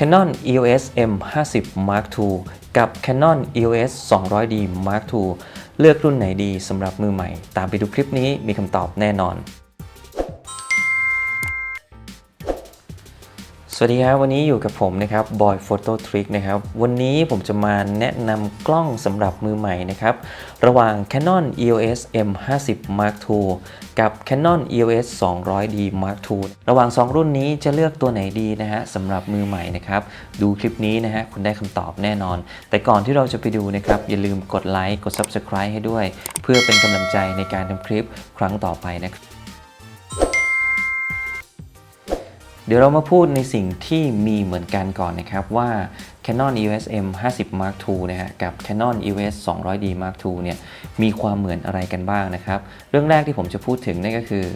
Canon EOS M50 Mark II กับ Canon EOS 200D Mark II เลือกรุ่นไหนดีสำหรับมือใหม่ ตามไปดูคลิปนี้มีคำตอบแน่นอน สวัสดีครับ วันนี้อยู่กับผมนะครับ Boy Photo Trick นะครับวันนี้ผมจะมาแนะนำกล้องสำหรับมือใหม่นะครับ ระหว่าง Canon EOS M50 Mark II กับ Canon EOS 200D Mark II ระหว่าง 2 รุ่นนี้จะเลือกตัวไหนดีนะฮะสำหรับมือใหม่นะครับ ดูคลิปนี้นะฮะคุณได้คำตอบแน่นอน แต่ก่อนที่เราจะไปดูนะครับ อย่าลืมกดไลค์กด Subscribe ให้ด้วย เพื่อเป็นกำลังใจในการทำคลิปครั้งต่อไปนะครับ เดี๋ยวเรามาพูดในสิ่งที่มีเหมือนกันก่อนนะครับว่า Canon EOS M50 Mark II นะฮะกับ Canon EOS 200D Mark II เนี่ยมีความเหมือนอะไรกันบ้างนะครับ เรื่องแรกที่ผมจะพูดถึงนั่นก็คือ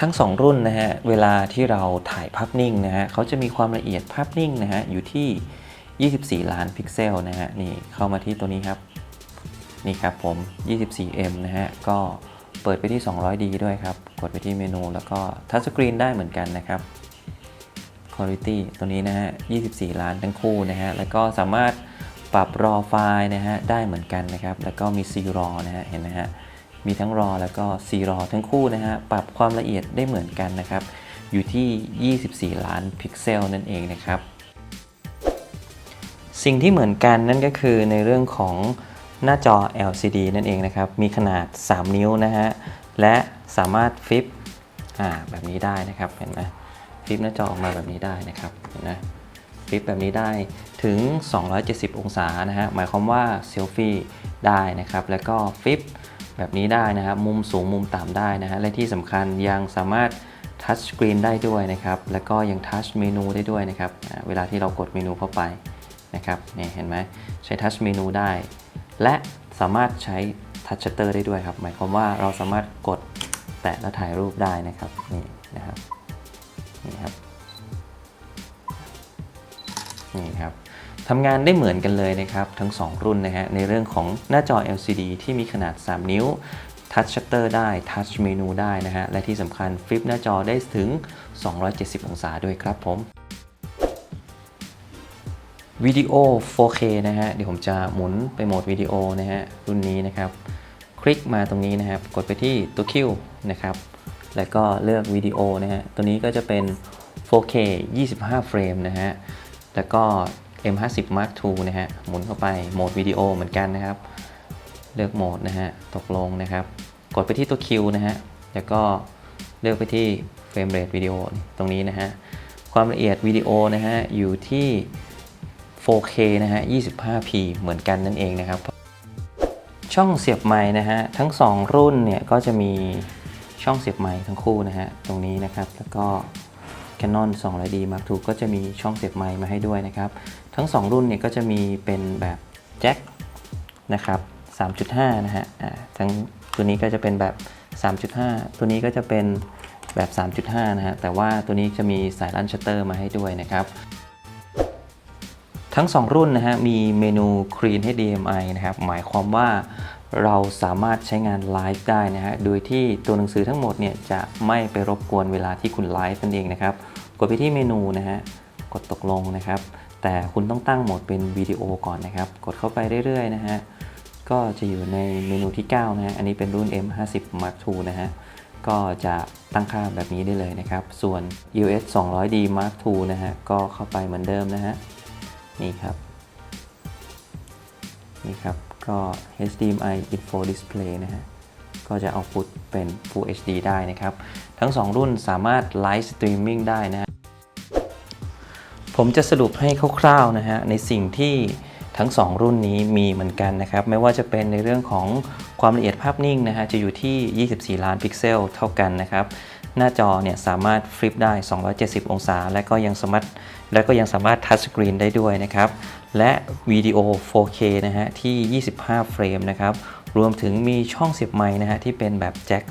ทั้ง 2 รุ่นนะฮะเวลาที่เราถ่ายภาพนิ่งนะฮะเขาจะมีความละเอียดภาพนิ่งนะฮะอยู่ที่ 24 ล้านพิกเซลนะฮะนี่เข้ามาที่ตัวนี้ครับนี่ครับผม 24M นะฮะ ก็ เปิดไปที่ 200D ด้วยครับ กดไปที่เมนูแล้วก็ทัชสกรีนได้เหมือนกันนะครับ Quality ตัวนี้นะฮะ 24 ล้านทั้งคู่นะฮะ แล้วก็สามารถปรับรอไฟล์นะฮะ ได้เหมือนกันนะครับ แล้วก็มี C RAW นะฮะ เห็นไหมฮะ มีทั้ง RAW แล้วก็ C RAW ทั้งคู่นะฮะ ปรับความละเอียดได้เหมือนกันนะครับ อยู่ที่ 24 ล้านพิกเซลนั่นเองนะครับ สิ่งที่เหมือนกันนั่นก็คือในเรื่องของ หน้าจอ LCD นั่นเองนะครับ มีขนาด 3 นิ้วนะฮะ และสามารถฟลิปแบบนี้ได้นะครับ เห็นไหมฟลิปหน้าจอออกมาแบบนี้ได้นะครับ เห็นไหมฟลิปแบบนี้ได้ถึง 270 องศานะฮะ หมายความว่าเซลฟี่ได้นะครับ แล้วก็ฟลิปแบบนี้ได้นะครับ มุมสูงมุมต่ำได้นะฮะ และที่สำคัญยังสามารถทัชสกรีนได้ด้วยนะครับ แล้วก็ยังทัชเมนูได้ด้วยนะครับ เวลาที่เรากดเมนูเข้าไปนะครับ นี่เห็นไหมใช้ทัชเมนูได้ และสามารถใช้ทัชชัตเตอร์ได้ด้วยครับ หมายความว่าเราสามารถกดแตะแล้วถ่ายรูปได้นะครับนี่นะครับนี่ครับนี่ครับทำงานได้เหมือนกันเลยนะครับทั้ง 2 รุ่นนะฮะในเรื่องของหน้าจอ LCD ที่มีขนาด 3 นิ้วทัชชัตเตอร์ได้ทัชเมนูได้นะฮะและที่สำคัญฟลิปหน้าจอได้ถึง 270 องศาด้วยครับผม วิดีโอ 4K นะฮะ เดี๋ยวผมจะหมุนไปโหมดวิดีโอนะฮะ รุ่นนี้นะครับ คลิกมาตรงนี้นะครับ กดไปที่ตัวคิวนะครับ แล้วก็เลือกวิดีโอนะฮะ ตัวนี้ก็จะเป็น 4K 25 เฟรมนะฮะ แล้วก็ M50 Mark II นะฮะ หมุนเข้าไปโหมดวิดีโอเหมือนกันนะครับ เลือกโหมดนะฮะ ตกลงนะครับ กดไปที่ตัวคิวนะฮะ แล้วก็เลือกไปที่เฟรมเรทวิดีโอตรงนี้นะฮะ ความละเอียดวิดีโอนะฮะ อยู่ที่ 4K นะฮะ 25p เหมือนกันนั่นเองนะครับ ช่องเสียบไม้นะฮะ ทั้ง 2 รุ่นเนี่ยก็จะมีช่องเสียบไม้ทั้งคู่นะฮะ ตรงนี้นะครับ แล้วก็ Canon 200D Mark II ก็จะมีช่องเสียบไม้มาให้ด้วยนะครับ ทั้ง 2 รุ่นเนี่ยก็จะมีเป็นแบบแจ็คนะครับ 3.5 นะฮะ อ่า ทั้งตัวนี้ก็จะเป็นแบบ 3.5 ตัวนี้ก็จะเป็นแบบ 3.5 นะฮะ แต่ว่าตัวนี้จะมีสายลั่นชัตเตอร์มาให้ด้วยนะครับ ทั้ง 2 รุ่นนะฮะมีเมนู Clean HDMI นะครับหมายความว่าเราสามารถใช้งานไลฟ์ได้นะฮะโดยที่ตัวหนังสือทั้งหมดเนี่ยจะไม่ไปรบกวนเวลาที่คุณไลฟ์นั่นเองนะครับกดไปที่เมนูนะฮะกดตกลงนะครับ แต่คุณต้องตั้งโหมดเป็นวิดีโอก่อนนะครับ กดเข้าไปเรื่อยๆนะฮะก็จะอยู่ในเมนูที่ 9 นะฮะอันนี้เป็นรุ่น M50 Mark II นะฮะก็จะตั้งค่าแบบนี้ได้เลยนะครับ ส่วน EOS 200D Mark II นะฮะก็เข้าไปเหมือนเดิมนะฮะ นี่ครับ นี่ครับ ก็ HDMI Info Display นะฮะ ก็จะเอาพุตเป็น Full HD ได้นะครับ ทั้ง 2 รุ่นสามารถไลฟ์สตรีมมิ่งได้นะฮะผมจะสรุปให้คร่าวๆนะฮะ ในสิ่งที่ทั้ง 2 รุ่นนี้มีเหมือนกันนะครับ ไม่ว่าจะเป็นในเรื่องของความละเอียดภาพนิ่งนะฮะ จะอยู่ที่ 24 ล้านพิกเซลเท่ากันนะครับ หน้าจอเนี่ยสามารถฟลิปได้ 270 องศา และก็ยังสามารถ และก็ยังสามารถทัชสกรีนได้ด้วยนะครับ และวิดีโอ 4K นะฮะที่ 25 เฟรมนะครับ รวมถึงมีช่องเสียบไม้นะฮะที่เป็นแบบแจ็ค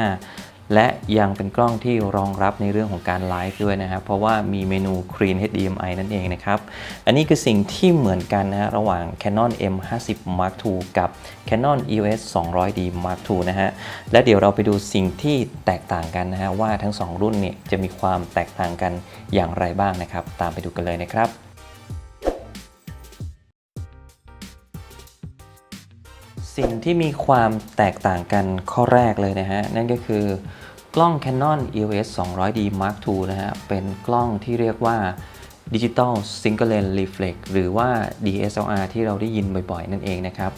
3.5 และยังเป็นกล้องที่รองรับในเรื่องของการไลฟ์ด้วยนะครับ เพราะว่ามีเมนู Clean HDMI นั่นเองนะครับ อันนี้คือสิ่งที่เหมือนกันนะระหว่าง Canon M50 Mark II กับ Canon EOS 200D Mark II นะฮะ และเดี๋ยวเราไปดูสิ่งที่แตกต่างกันนะฮะว่าทั้ง 2 รุ่นเนี่ยจะมีความแตกต่างกันอย่างไรบ้างนะครับ ตามไปดูกันเลยนะครับ สิ่งที่มีความแตกต่างกันข้อแรกเลยนะฮะ นั่นก็คือกล้อง Canon EOS 200D Mark II นะฮะ เป็นกล้องที่เรียกว่า Digital Single Lens Reflex หรือว่า DSLR ที่เราได้ยินบ่อยๆ นั่นเองนะครับ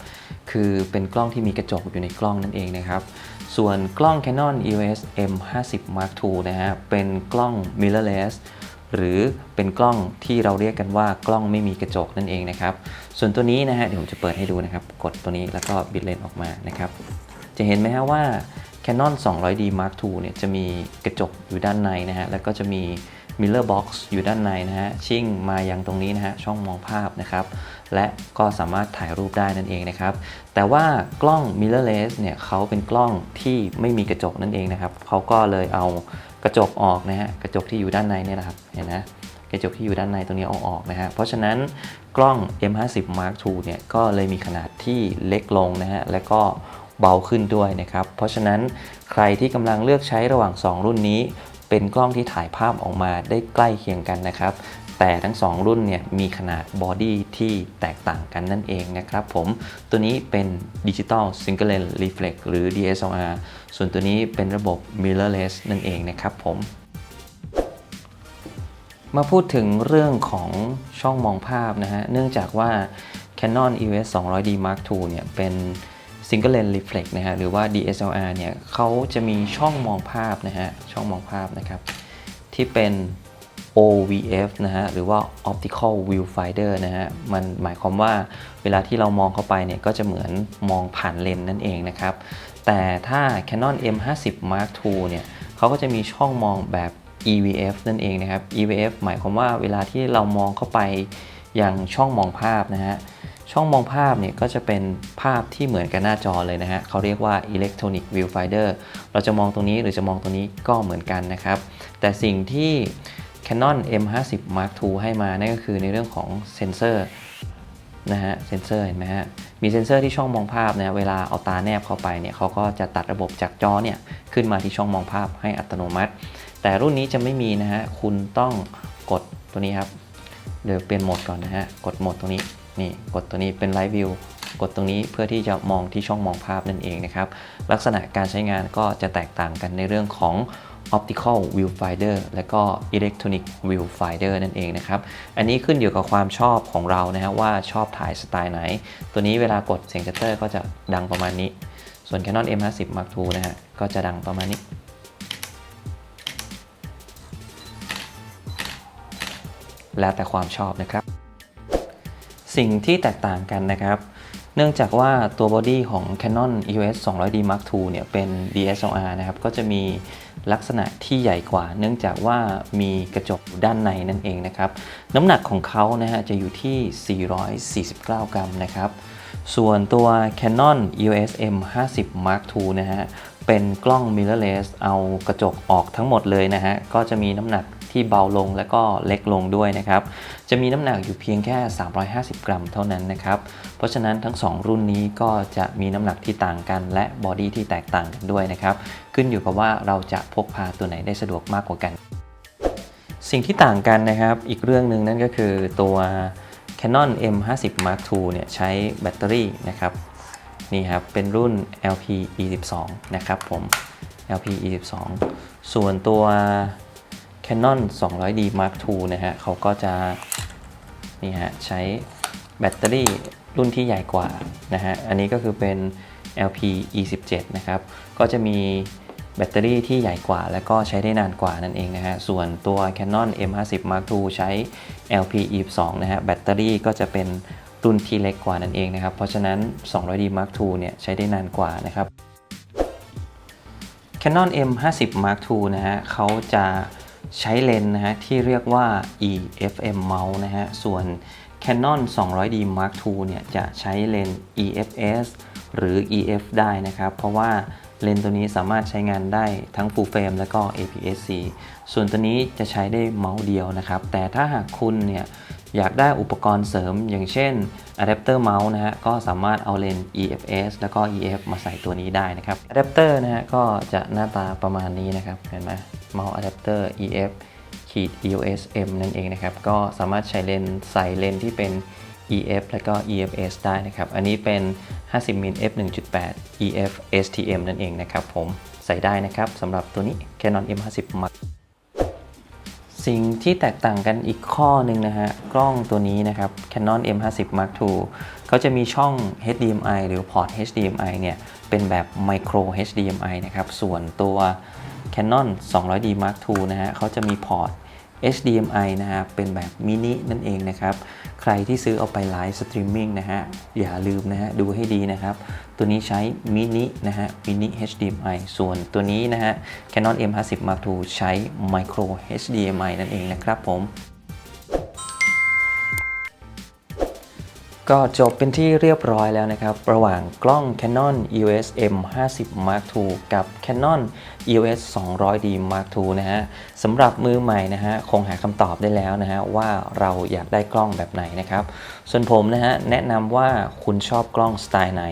คือเป็นกล้องที่มีกระจกอยู่ในกล้องนั่นเองนะครับ ส่วนกล้อง Canon EOS M50 Mark II นะฮะ เป็นกล้อง mirrorless หรือเป็นกล้องที่เราเรียกกันว่ากล้องไม่มีกระจกนั่นเองนะครับ ส่วนตัวนี้นะฮะเดี๋ยวผมจะเปิดให้ดูนะครับ กดตัวนี้แล้วก็บิดเลนออกมานะครับ จะเห็นไหมฮะว่า Canon 200D Mark II เนี่ยจะมีกระจกอยู่ด้านในนะฮะแล้วก็จะมี Mirror Box อยู่ด้านในนะฮะชิ่งมายังตรงนี้นะฮะช่องมองภาพนะครับ และก็สามารถถ่ายรูปได้นั่นเองนะครับ แต่ว่ากล้อง mirrorless เนี่ยเขาเป็นกล้องที่ไม่มีกระจกนั่นเองนะครับเขาก็เลยเอา กระจกออกนะฮะกระจกที่อยู่ด้านในเนี่ยนะครับเห็นนะกระจกที่อยู่ด้านในตรงนี้เอาออกนะฮะเพราะฉะนั้นกล้อง M50 Mark II เนี่ยก็เลยมีขนาดที่เล็กลงนะฮะและก็เบาขึ้นด้วยนะครับเพราะฉะนั้นใครที่กำลังเลือกใช้ระหว่าง 2 รุ่นนี้ เป็นกล้องที่ถ่ายภาพออกมาได้ใกล้เคียงกันนะครับแต่ทั้ง 2 รุ่นเนี่ยมีขนาดบอดี้ที่แตกต่างกันนั่นเองนะครับผมตัวนี้เป็น Digital Single Lens Reflex หรือ DSLR ส่วนตัวนี้เป็นระบบ mirrorless นั่นเองนะครับผม มาพูดถึงเรื่องของช่องมองภาพนะฮะ เนื่องจากว่า Canon EOS 200D Mark II เนี่ยเป็น Single Lens Reflex นะฮะ หรือว่า DSLR เนี่ยเขาจะมีช่องมองภาพนะฮะ ช่องมองภาพนะครับ ที่เป็น OVF นะฮะ หรือว่า Optical Viewfinder นะฮะ มันหมายความว่าเวลาที่เรามองเข้าไปเนี่ยก็จะเหมือนมองผ่านเลนส์นั่นเองนะครับ แต่ถ้า Canon M50 Mark II เนี่ยเขาก็จะมีช่องมองแบบ EVF นั่นเองนะครับ EVF หมายความว่าเวลาที่เรามองเข้าไปอย่างช่องมองภาพนะฮะช่องมองภาพเนี่ยก็จะเป็นภาพที่เหมือนกับหน้าจอเลยนะฮะเขาเรียกว่า Electronic Viewfinder เราจะมองตรงนี้หรือจะมองตรงนี้ก็เหมือนกันนะครับ แต่สิ่งที่ Canon M50 Mark II ให้มานั่นก็คือในเรื่องของเซนเซอร์นะฮะเซนเซอร์เห็นไหมฮะ มีเซนเซอร์ที่ช่องมองภาพนะเวลาเอาตาแนบเข้าไปเนี่ยเขาก็จะตัดระบบจากจอเนี่ยขึ้นมาที่ช่องมองภาพให้อัตโนมัติ แต่รุ่นนี้จะไม่มีนะฮะคุณต้องกดตัวนี้ครับเดี๋ยวเปลี่ยนโหมดก่อนนะฮะกดโหมดตรงนี้นี่กดตัวนี้เป็น Live View กดตรงนี้เพื่อที่จะมองที่ช่องมองภาพนั่นเองนะครับลักษณะการใช้งานก็จะแตกต่างกันในเรื่องของ Optical Viewfinder และก็ Electronic Viewfinder นั่นเองนะครับ อันนี้ขึ้นอยู่กับความชอบของเรานะฮะว่าชอบถ่ายสไตล์ไหน ตัวนี้เวลากดเสียงชัตเตอร์ก็จะดังประมาณนี้ ส่วน Canon M50 Mark II นะฮะก็จะดังประมาณนี้ แล้วแต่ความชอบนะครับ สิ่งที่แตกต่างกันนะครับ เนื่องจากว่าตัวบอดี้ของ Canon EOS 200D Mark II เนี่ยเป็น DSLR นะครับ ก็จะมีลักษณะที่ใหญ่กว่า เนื่องจากว่ามีกระจกด้านในนั่นเองนะครับ น้ำหนักของเขานะฮะจะอยู่ที่ 449 กรัมนะครับ ส่วนตัว Canon EOS M50 Mark II นะฮะ เป็นกล้อง mirrorless เอากระจกออกทั้งหมดเลยนะฮะ ก็จะมีน้ำหนัก ที่เบาลงและก็เล็กลงด้วยนะครับ จะมีน้ำหนักอยู่เพียงแค่ 350 กรัมเท่านั้นนะครับ เพราะฉะนั้นทั้ง 2 รุ่นนี้ก็จะมีน้ำหนักที่ต่างกัน และบอดี้ที่แตกต่างกันด้วยนะครับ ขึ้นอยู่กับว่าเราจะพกพาตัวไหนได้สะดวกมากกว่ากัน สิ่งที่ต่างกันนะครับ อีกเรื่องหนึ่งนั่นก็คือตัว Canon M50 Mark II เนี่ยใช้แบตเตอรี่นะครับนี่ครับเป็นรุ่น LP22 นะครับผม LP22 ส่วนตัว Canon 200D Mark II นะฮะเขาก็จะนี่ฮะใช้แบตเตอรี่รุ่นที่ใหญ่กว่านะฮะอันนี้ก็คือเป็น LP27 นะครับก็จะมีแบตเตอรี่ที่ใหญ่กว่า และก็ใช้ได้นานกว่านั่นเองนะฮะ ส่วนตัว Canon M50 Mark II ใช้ LP22 นะฮะ แบตเตอรี่ก็จะเป็นรุ่นที่เล็กกว่านั่นเองนะครับ เพราะฉะนั้น 200D Mark II เนี่ยใช้ได้นานกว่านะครับ Canon M50 Mark II นะฮะเขาจะ ใช้เลนส์นะฮะที่เรียกว่า EFM mount นะฮะ ส่วน Canon 200D Mark II เนี่ยจะใช้เลนส์ EFS หรือ EF ได้นะครับ เพราะว่า เลนส์ตัวนี้สามารถใช้งานได้ทั้ง Full Frame แล้วก็ APS-C ส่วนตัวนี้จะใช้ได้เมาส์เดียวนะครับ แต่ถ้าหากคุณเนี่ยอยากได้อุปกรณ์เสริม อย่างเช่นอะแดปเตอร์เมาส์นะฮะก็สามารถเอาเลนส์ EFS แล้วก็ EF มาใส่ตัวนี้ได้นะครับอะแดปเตอร์นะฮะก็จะหน้าตาประมาณนี้นะครับ เห็นไหมเมาส์อะแดปเตอร์ EF ขีด EOS M นั่นเองนะครับ ก็สามารถใช้เลนส์ใส่เลนส์ที่เป็น EF แล้วก็ EFS ได้นะครับ อันนี้เป็น 50มิล f 1.8 EF STM นั่นเองนะครับผมใส่ได้นะครับสำหรับตัวนี้ Canon M50 Mark สิ่งที่แตกต่างกันอีกข้อหนึ่งนะฮะ กล้องตัวนี้นะครับ Canon M50 Mark II เขาจะมีช่อง HDMI หรือพอร์ต HDMI เนี่ย เป็นแบบ Micro HDMI นะครับ ส่วนตัว Canon 200D Mark II นะฮะเขาจะมีพอร์ต HDMI นะฮะเป็นแบบมินินั่นเองนะครับ ใครที่ซื้อเอาไปไลฟ์สตรีมมิ่งนะฮะ อย่าลืมนะฮะ ดูให้ดีนะครับ ตัวนี้ใช้มินินะฮะมินิ HDMI ส่วนตัวนี้นะฮะ Canon M50 Mark II ใช้ Micro HDMI นั่นเองนะครับผม ก็จบเป็นที่เรียบร้อยแล้วนะครับ ระหว่างกล้อง Canon EOS M50 Mark II กับ Canon EOS 200D Mark II นะฮะสำหรับมือใหม่นะฮะคงหาคำตอบได้แล้วนะฮะว่าเราอยากได้กล้องแบบไหนนะครับ ส่วนผมนะฮะแนะนำว่าคุณชอบกล้องสไตล์ไหน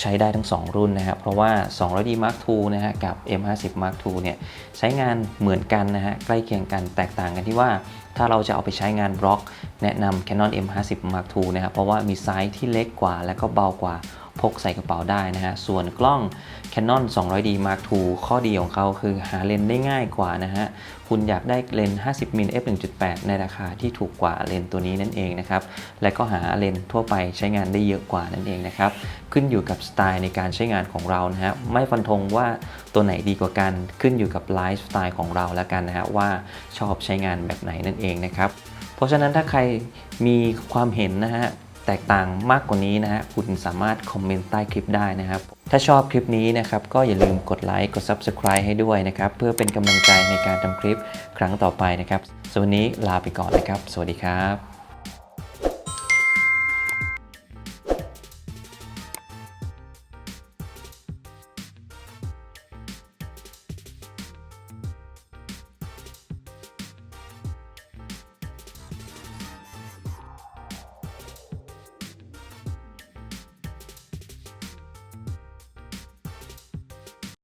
ใช้ได้ทั้ง 2 รุ่นนะครับ เพราะว่า 200D Mark II นะฮะกับ M50 Mark II เนี่ยใช้งานเหมือนกันนะฮะใกล้เคียงกันแตกต่างกันที่ว่า ถ้าเราจะเอาไปใช้งานบล็อก แนะนำ Canon M50 Mark II นะครับเพราะว่ามีไซส์ที่เล็กกว่าและก็เบากว่า พกใส่กระเป๋าได้นะฮะ ส่วนกล้อง Canon 200D Mark II ข้อดีของเขาคือหาเลนส์ได้ง่ายกว่านะฮะ คุณอยากได้เลนส์ 50 มิล f 1.8 ในราคาที่ถูกกว่าเลนส์ตัวนี้นั่นเองนะครับ และก็หาเลนส์ทั่วไปใช้งานได้เยอะกว่านั่นเองนะครับ ขึ้นอยู่กับสไตล์ในการใช้งานของเรานะฮะ ไม่ฟันธงว่าตัวไหนดีกว่ากัน ขึ้นอยู่กับไลฟ์สไตล์ของเราแล้วกันนะฮะว่าชอบใช้งานแบบไหนนั่นเองนะครับ เพราะฉะนั้นถ้าใครมีความเห็นนะฮะ แตกต่างมากกว่านี้นะฮะคุณสามารถคอมเมนต์ใต้คลิปได้นะครับ ถ้าชอบคลิปนี้นะครับก็อย่าลืมกดไลค์กด Subscribe ให้ด้วยนะครับ เพื่อเป็นกำลังใจในการทำคลิปครั้งต่อไปนะครับสำหรับวันนี้ลาไปก่อนนะครับ สวัสดีครับ